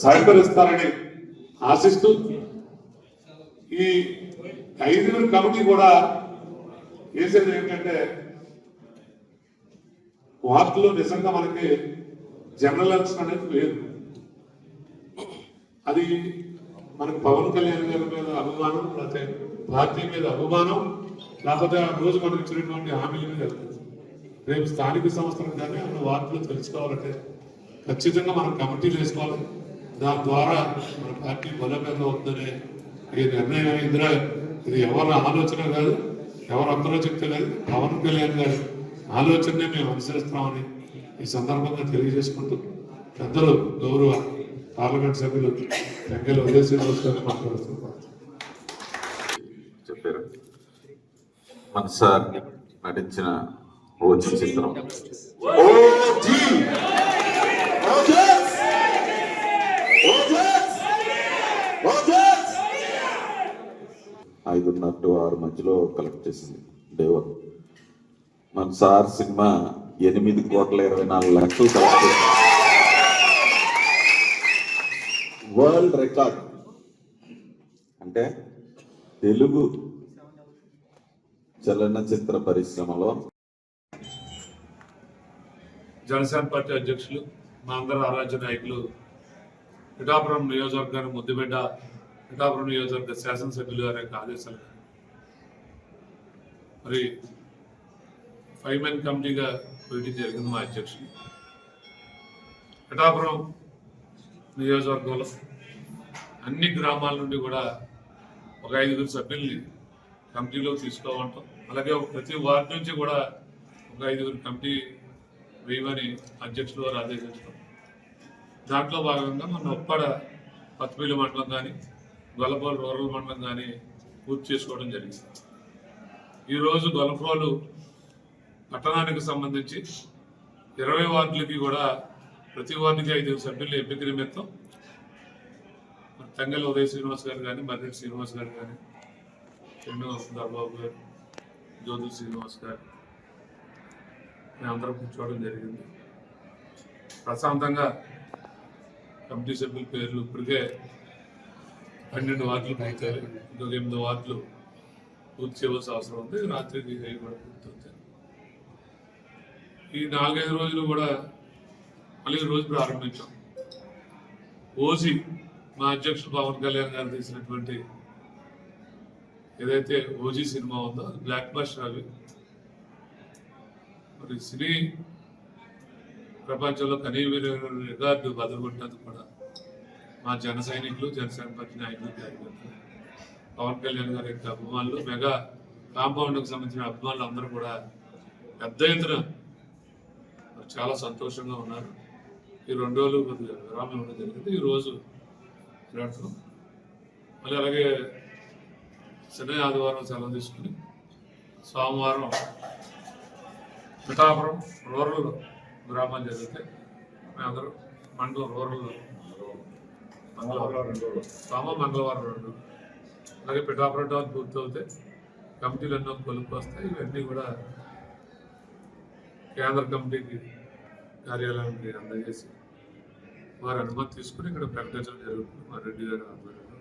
సహకరిస్తారని ఆశిస్తూ ఈ ఐదుగురు కమిటీ కూడా చేసేది ఏంటంటే వార్తలో నిజంగా మనకి జనరల్ ఎలక్షన్ అనేది లేదు. అది మనకు పవన్ కళ్యాణ్ గారి మీద అభిమానం లేకపోతే పార్టీ మీద అభిమానం లేకపోతే ఆ రోజు మనకు ఇచ్చినటువంటి హామీల మీద. రేపు స్థానిక సంస్థలు కానీ అన్న వార్తలు తెలుసుకోవాలంటే ఖచ్చితంగా మనం కమిటీలు వేసుకోవాలి. దాని ద్వారా మన పార్టీ బలోపేతం అవుతుందనే ఈ నిర్ణయం ఇందులో ఇది ఎవరి ఆలోచన కాదు ఎవరు అందరూ చెప్తే కాదు పవన్ కళ్యాణ్ గారి ఆలోచననే మేము అనుసరిస్తున్నామని ఈ సందర్భంగా తెలియజేసుకుంటూ పెద్దలు గౌరవ పార్లమెంట్ సభ్యులు వెంకయ్య ఉదయ శ్రీనివాస్ గారు మాట్లాడుతున్నారు చెప్పారు. మన సార్ నటించిన ఓచి చిత్రం. ఐదున్నర టు ఆరు మధ్యలో కలెక్ట్ చేసింది. డే మన సార్ సినిమా ఎనిమిది కోట్ల ఇరవై నాలుగు లక్షలు కలెక్ట్ చేసింది. వరల్డ్ రికార్డ్ అంటే తెలుగు చలనచిత్ర పరిశ్రమలో జనసేన పార్టీ అధ్యక్షులు మా అందరి ఆరాధ్య నాయకులు పిఠాపురం నియోజకవర్గానికి ముద్దుబిడ్డ పిఠాపురం నియోజకవర్గ శాసనసభ్యులు గారి యొక్క ఆదేశాలు. మరి ఫైవ్ మెన్ కమిటీగా మీటింగ్ జరిగింది మా అధ్యక్షుడు. పిఠాపురం నియోజకవర్గంలో అన్ని గ్రామాల నుండి కూడా ఒక ఐదుగురు సభ్యుల్ని కమిటీలో తీసుకోవటం అలాగే ప్రతి వార్డు నుంచి కూడా ఒక ఐదుగురు కమిటీ వేయమని అధ్యక్షులు వారు ఆదేశించడం దాంట్లో భాగంగా మన ఉప్పాడ పత్తిపల్లి మండలం కానీ గొల్లపోలు రూరల్ మండలం కానీ పూర్తి చేసుకోవడం జరిగింది. ఈరోజు గొల్లపోలు పట్టణానికి సంబంధించి ఇరవై వార్డులకి కూడా ప్రతి వార్డుకి ఐదు సభ్యులు ఎంపిక నిమిత్తం మరి ఉదయ శ్రీనివాస్ గారు కానీ మర్రెడ్డి శ్రీనివాస్ గారు కానీ శ్రీనివాస్ దర్బాబు గారు జ్యోతి శ్రీనివాస్ గారు అందరం కూర్చోవడం జరిగింది. ప్రశాంతంగా కమిటీ సభ్యుల పేర్లు ఇప్పటికే పన్నెండు వార్డులు పూర్తయ్యాయి ఇంకొక ఎనిమిది వార్డులు పూర్తి చేయవలసిన అవసరం ఉంది. రాత్రికి అవి కూడా పూర్తవుతాయి ఈ నాలుగైదు రోజులు కూడా మళ్ళీ రోజు ప్రారంభించాం. ఓజీ మా అధ్యక్షుడు పవన్ కళ్యాణ్ గారు తీసినటువంటి ఏదైతే ఓజీ సినిమా ఉందో అది బ్లాక్ బస్టర్ అవి మరి సినీ ప్రపంచంలో కనీవిన రికార్డు బదులుకుంటున్నందుకు కూడా మా జన సైనికులు జనసేన పార్టీ నాయకులు పవన్ కళ్యాణ్ గారి యొక్క అభిమానులు మెగా కాంపౌండ్కి సంబంధించిన అభిమానులు అందరూ కూడా పెద్ద ఎత్తున చాలా సంతోషంగా ఉన్నారు. ఈ రెండు రోజులు కొద్దిగా విరామం ఇవ్వడం జరిగింది. ఈ రోజు మళ్ళీ అలాగే శని ఆదివారం సెలవు తీసుకుని సోమవారం పిఠాపురం రూరల్ గ్రామాలు జరిగితే మేమందరం మండలం రూరల్ మంగళవారం సోమ మంగళవారం రెండు. అలాగే పిఠాపురం టౌన్ పూర్తవుతే కమిటీలు ఎన్నో కొలుపు వస్తాయి ఇవన్నీ కూడా కేంద్ర కమిటీకి కార్యాలయానికి అందజేసి వారి అనుమతి తీసుకుని ఇక్కడ ప్రకటించడం జరుగుతుంది. మా రెడ్డి గారి ఆధ్వర్యంలో.